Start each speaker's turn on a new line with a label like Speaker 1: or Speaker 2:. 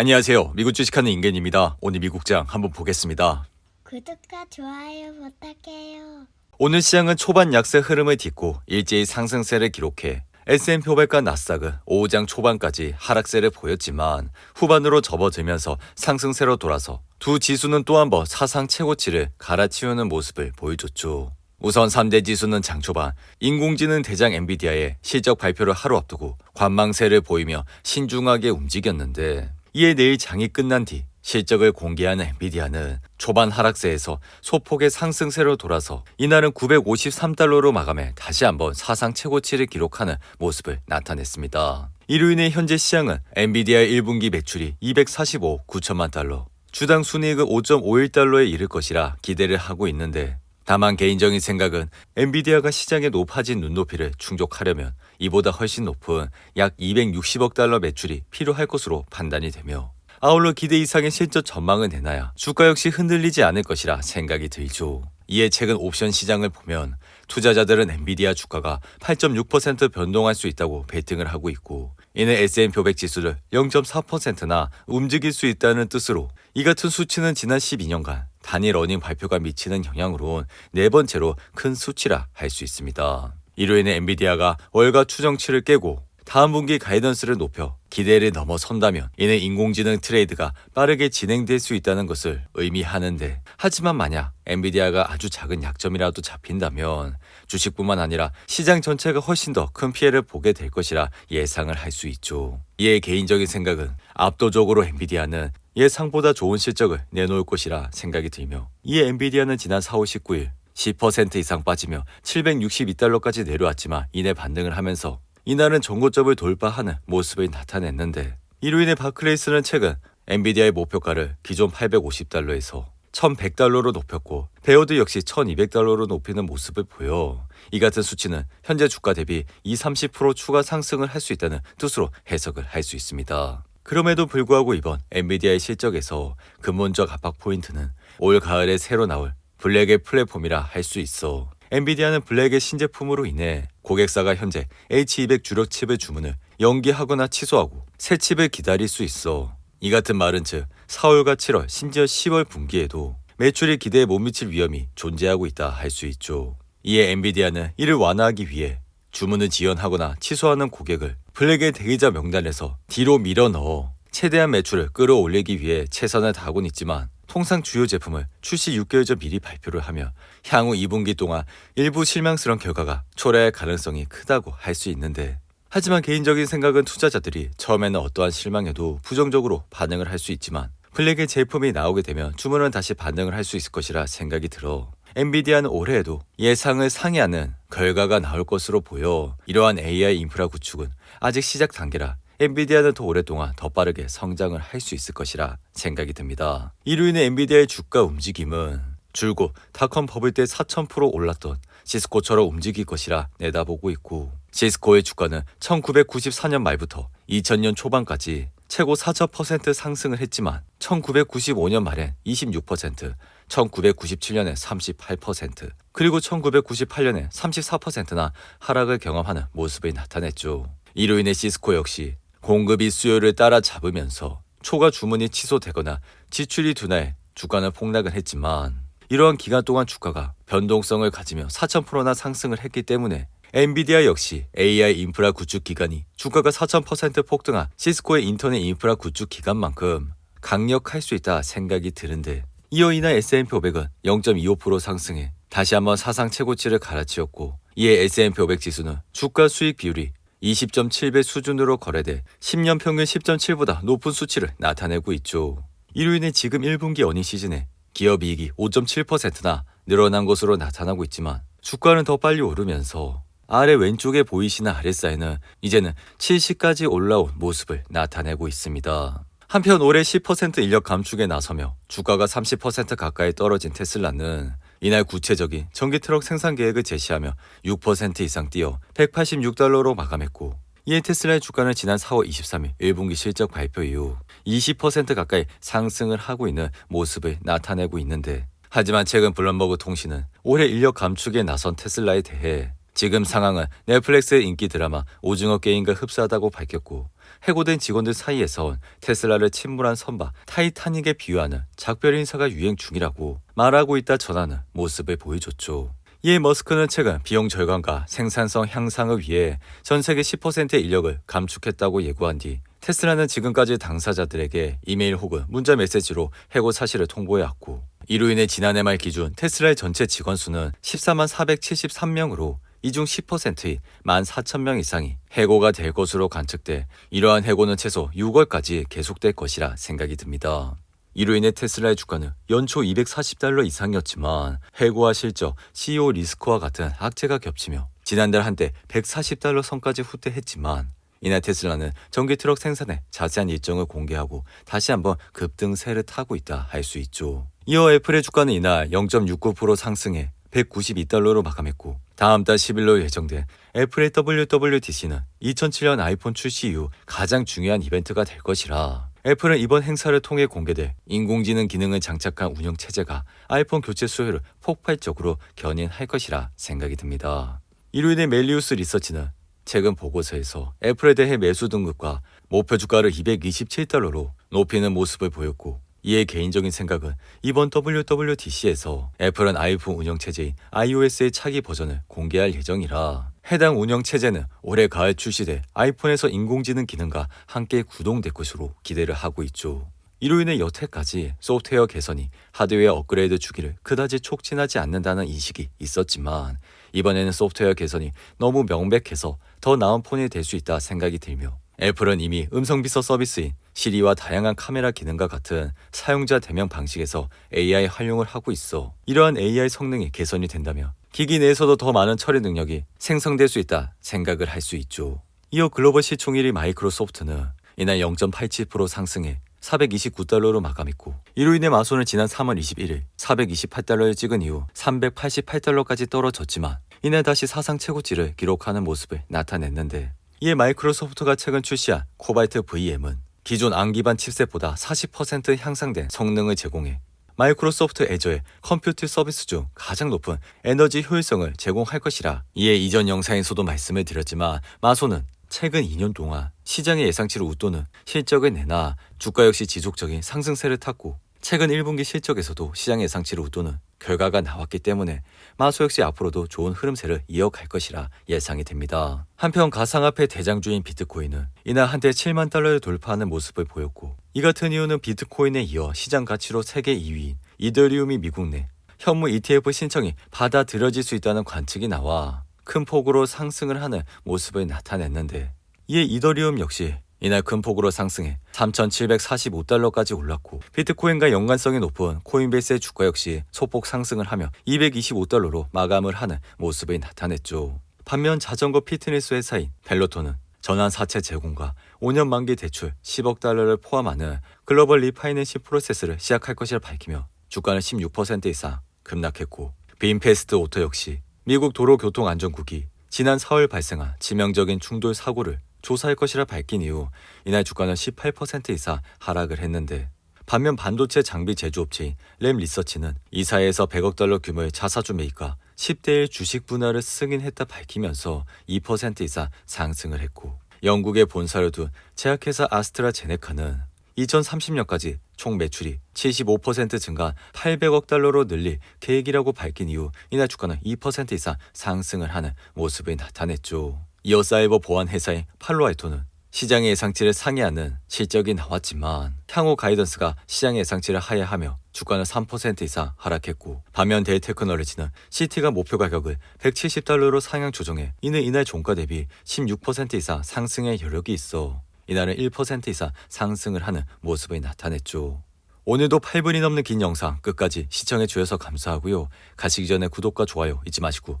Speaker 1: 안녕하세요. 미국 주식하는 인겐입니다. 오늘 미국장 한번 보겠습니다.
Speaker 2: 구독과 좋아요 부탁해요.
Speaker 1: 오늘 시장은 초반 약세 흐름을 딛고 일제히 상승세를 기록해 S&P 500과 나스닥은 오후장 초반까지 하락세를 보였지만 후반으로 접어들면서 상승세로 돌아서 두 지수는 또 한 번 사상 최고치를 갈아치우는 모습을 보여줬죠. 우선 3대 지수는 장 초반 인공지능 대장 엔비디아의 실적 발표를 하루 앞두고 관망세를 보이며 신중하게 움직였는데 이에 내일 장이 끝난 뒤 실적을 공개하는 엔비디아는 초반 하락세에서 소폭의 상승세로 돌아서 이날은 953달러로 마감해 다시 한번 사상 최고치를 기록하는 모습을 나타냈습니다. 이로 인해 현재 시장은 엔비디아 1분기 매출이 245 9천만 달러, 주당 순이익은 5.51달러에 이를 것이라 기대를 하고 있는데 다만 개인적인 생각은 엔비디아가 시장에 높아진 눈높이를 충족하려면 이보다 훨씬 높은 약 260억 달러 매출이 필요할 것으로 판단이 되며 아울러 기대 이상의 실적 전망을 내놔야 주가 역시 흔들리지 않을 것이라 생각이 들죠. 이에 최근 옵션 시장을 보면 투자자들은 엔비디아 주가가 8.6% 변동할 수 있다고 베팅을 하고 있고 이는 S&P 500 지수를 0.4%나 움직일 수 있다는 뜻으로 이 같은 수치는 지난 12년간 단일 어닝 발표가 미치는 영향으론 네 번째로 큰 수치라 할 수 있습니다. 이로 인해 엔비디아가 월가 추정치를 깨고 다음 분기 가이던스를 높여 기대를 넘어선다면 이는 인공지능 트레이드가 빠르게 진행될 수 있다는 것을 의미하는데 하지만 만약 엔비디아가 아주 작은 약점이라도 잡힌다면 주식뿐만 아니라 시장 전체가 훨씬 더 큰 피해를 보게 될 것이라 예상을 할 수 있죠. 이에 개인적인 생각은 압도적으로 엔비디아는 예상보다 좋은 실적을 내놓을 것이라 생각이 들며 이에 엔비디아는 지난 4월 19일 10% 이상 빠지며 762달러까지 내려왔지만 이내 반등을 하면서 이날은 전고점을 돌파하는 모습을 나타냈는데 이로 인해 바클레이스는 최근 엔비디아의 목표가를 기존 850달러에서 1100달러로 높였고 베어드 역시 1200달러로 높이는 모습을 보여 이 같은 수치는 현재 주가 대비 2, 30% 추가 상승을 할 수 있다는 뜻으로 해석을 할 수 있습니다. 그럼에도 불구하고 이번 엔비디아의 실적에서 근본적 압박 포인트는 올 가을에 새로 나올 블랙의 플랫폼이라 할 수 있어 엔비디아는 블랙의 신제품으로 인해 고객사가 현재 H200 주력 칩의 주문을 연기하거나 취소하고 새 칩을 기다릴 수 있어. 이 같은 말은 즉 4월과 7월 심지어 10월 분기에도 매출이 기대에 못 미칠 위험이 존재하고 있다 할 수 있죠. 이에 엔비디아는 이를 완화하기 위해 주문을 지연하거나 취소하는 고객을 블랙의 대기자 명단에서 뒤로 밀어 넣어 최대한 매출을 끌어올리기 위해 최선을 다하곤 있지만 통상 주요 제품을 출시 6개월 전 미리 발표를 하며 향후 2분기 동안 일부 실망스러운 결과가 초래할 가능성이 크다고 할 수 있는데 하지만 개인적인 생각은 투자자들이 처음에는 어떠한 실망에도 부정적으로 반응을 할 수 있지만 블랙의 제품이 나오게 되면 주문은 다시 반응을 할 수 있을 것이라 생각이 들어 엔비디아는 올해에도 예상을 상회하는 결과가 나올 것으로 보여 이러한 AI 인프라 구축은 아직 시작 단계라 엔비디아는 더 오랫동안 더 빠르게 성장을 할 수 있을 것이라 생각이 듭니다. 이로 인해 엔비디아의 주가 움직임은 줄곧 닷컴 버블 때 4,000% 올랐던 시스코처럼 움직일 것이라 내다보고 있고 시스코의 주가는 1994년 말부터 2000년 초반까지 최고 4,000% 상승을 했지만 1995년 말엔 26%, 1997년에 38%, 그리고 1998년에 34%나 하락을 경험하는 모습이 나타냈죠. 이로 인해 시스코 역시 공급이 수요를 따라잡으면서 초과 주문이 취소되거나 지출이 둔화해 주가는 폭락을 했지만 이러한 기간 동안 주가가 변동성을 가지며 4,000%나 상승을 했기 때문에 엔비디아 역시 AI 인프라 구축 기간이 주가가 4,000% 폭등한 시스코의 인터넷 인프라 구축 기간만큼 강력할 수 있다 생각이 드는데 이어 이날 S&P 500은 0.25% 상승해 다시 한번 사상 최고치를 갈아치웠고 이에 S&P 500 지수는 주가 수익 비율이 20.7배 수준으로 거래돼 10년 평균 10.7보다 높은 수치를 나타내고 있죠. 이로 인해 지금 1분기 어닝 시즌에 기업 이익이 5.7%나 늘어난 것으로 나타나고 있지만 주가는 더 빨리 오르면서 아래 왼쪽에 보이시는 RSI는 이제는 70까지 올라온 모습을 나타내고 있습니다. 한편 올해 10% 인력 감축에 나서며 주가가 30% 가까이 떨어진 테슬라는 이날 구체적인 전기 트럭 생산 계획을 제시하며 6% 이상 뛰어 186달러로 마감했고 이에 테슬라의 주가는 지난 4월 23일 1분기 실적 발표 이후 20% 가까이 상승을 하고 있는 모습을 나타내고 있는데 하지만 최근 블룸버그 통신은 올해 인력 감축에 나선 테슬라에 대해 지금 상황은 넷플릭스의 인기 드라마 오징어 게임과 흡사하다고 밝혔고 해고된 직원들 사이에선 테슬라를 침몰한 선박 타이타닉에 비유하는 작별 인사가 유행 중이라고 말하고 있다 전하는 모습을 보여줬죠. 이에 머스크는 최근 비용 절감과 생산성 향상을 위해 전 세계 10%의 인력을 감축했다고 예고한 뒤 테슬라는 지금까지 당사자들에게 이메일 혹은 문자 메시지로 해고 사실을 통보해왔고 이로 인해 지난해 말 기준 테슬라의 전체 직원 수는 14만 473명으로 이 중 10%인 1만 4천 명 이상이 해고가 될 것으로 관측돼 이러한 해고는 최소 6월까지 계속될 것이라 생각이 듭니다. 이로 인해 테슬라의 주가는 연초 240달러 이상이었지만 해고와 실적, CEO 리스크와 같은 악재가 겹치며 지난달 한때 140달러 선까지 후퇴했지만 이날 테슬라는 전기 트럭 생산의 자세한 일정을 공개하고 다시 한번 급등세를 타고 있다 할 수 있죠. 이어 애플의 주가는 이날 0.69% 상승해 192달러로 마감했고 다음 달 10일로 예정된 애플의 WWDC는 2007년 아이폰 출시 이후 가장 중요한 이벤트가 될 것이라 애플은 이번 행사를 통해 공개될 인공지능 기능을 장착한 운영 체제가 아이폰 교체 수요를 폭발적으로 견인할 것이라 생각이 듭니다. 이로 인해 멜리우스 리서치는 최근 보고서에서 애플에 대해 매수 등급과 목표 주가를 227달러로 높이는 모습을 보였고 이에 개인적인 생각은 이번 WWDC에서 애플은 아이폰 운영 체제인 iOS의 차기 버전을 공개할 예정이라 해당 운영 체제는 올해 가을 출시돼 아이폰에서 인공지능 기능과 함께 구동될 것으로 기대를 하고 있죠. 이로 인해 여태까지 소프트웨어 개선이 하드웨어 업그레이드 주기를 그다지 촉진하지 않는다는 인식이 있었지만 이번에는 소프트웨어 개선이 너무 명백해서 더 나은 폰이 될 수 있다 생각이 들며 애플은 이미 음성 비서 서비스인 시리와 다양한 카메라 기능과 같은 사용자 대면 방식에서 AI 활용을 하고 있어 이러한 AI 성능이 개선이 된다면 기기 내에서도 더 많은 처리 능력이 생성될 수 있다 생각을 할 수 있죠. 이어 글로벌 시총 1위 마이크로소프트는 이날 0.87% 상승해 429달러로 마감했고 이로 인해 마소는 지난 3월 21일 428달러를 찍은 이후 388달러까지 떨어졌지만 이날 다시 사상 최고치를 기록하는 모습을 나타냈는데 이에 마이크로소프트가 최근 출시한 코발트 VM은 기존 암 기반 칩셋보다 40% 향상된 성능을 제공해 마이크로소프트 애저의 컴퓨터 서비스 중 가장 높은 에너지 효율성을 제공할 것이라 이에 이전 영상에서도 말씀을 드렸지만 마소는 최근 2년 동안 시장의 예상치를 웃도는 실적을 내나 주가 역시 지속적인 상승세를 탔고 최근 1분기 실적에서도 시장 예상치를 웃도는 결과가 나왔기 때문에 마소 역시 앞으로도 좋은 흐름세를 이어갈 것이라 예상이 됩니다. 한편 가상화폐 대장주인 비트코인은 이날 한때 7만 달러를 돌파하는 모습을 보였고 이 같은 이유는 비트코인에 이어 시장 가치로 세계 2위인 이더리움이 미국 내 현무 ETF 신청이 받아들여질 수 있다는 관측이 나와 큰 폭으로 상승을 하는 모습을 나타냈는데 이에 이더리움 역시 이날 큰 폭으로 상승해 3,745달러까지 올랐고 비트코인과 연관성이 높은 코인베이스의 주가 역시 소폭 상승을 하며 225달러로 마감을 하는 모습을 나타냈죠. 반면 자전거 피트니스 회사인 벨로토는 전환 사채 제공과 5년 만기 대출 10억 달러를 포함하는 글로벌 리파이낸시 프로세스를 시작할 것이라 밝히며 주가는 16% 이상 급락했고 빈페스트 오토 역시 미국 도로교통안전국이 지난 4월 발생한 치명적인 충돌 사고를 조사할 것이라 밝힌 이후 이날 주가는 18% 이상 하락을 했는데 반면 반도체 장비 제조업체인 램 리서치는 이사에서 100억 달러 규모의 자사주 매입과 10대의 주식 분할을 승인했다 밝히면서 2% 이상 상승을 했고 영국의 본사를 둔 제약회사 아스트라제네카는 2030년까지 총 매출이 75% 증가 800억 달러로 늘릴 계획이라고 밝힌 이후 이날 주가는 2% 이상 상승을 하는 모습을 나타냈죠. 이어 사이버 보안 회사인 팔로알토는 시장의 예상치를 상회하는 실적이 나왔지만 향후 가이던스가 시장의 예상치를 하회하며 주가는 3% 이상 하락했고 반면 데이테크놀로지는 CT가 목표 가격을 170달러로 상향 조정해 이는 이날 종가 대비 16% 이상 상승의 여력이 있어 이날은 1% 이상 상승을 하는 모습을 나타냈죠. 오늘도 8분이 넘는 긴 영상 끝까지 시청해 주셔서 감사하고요. 가시기 전에 구독과 좋아요 잊지 마시고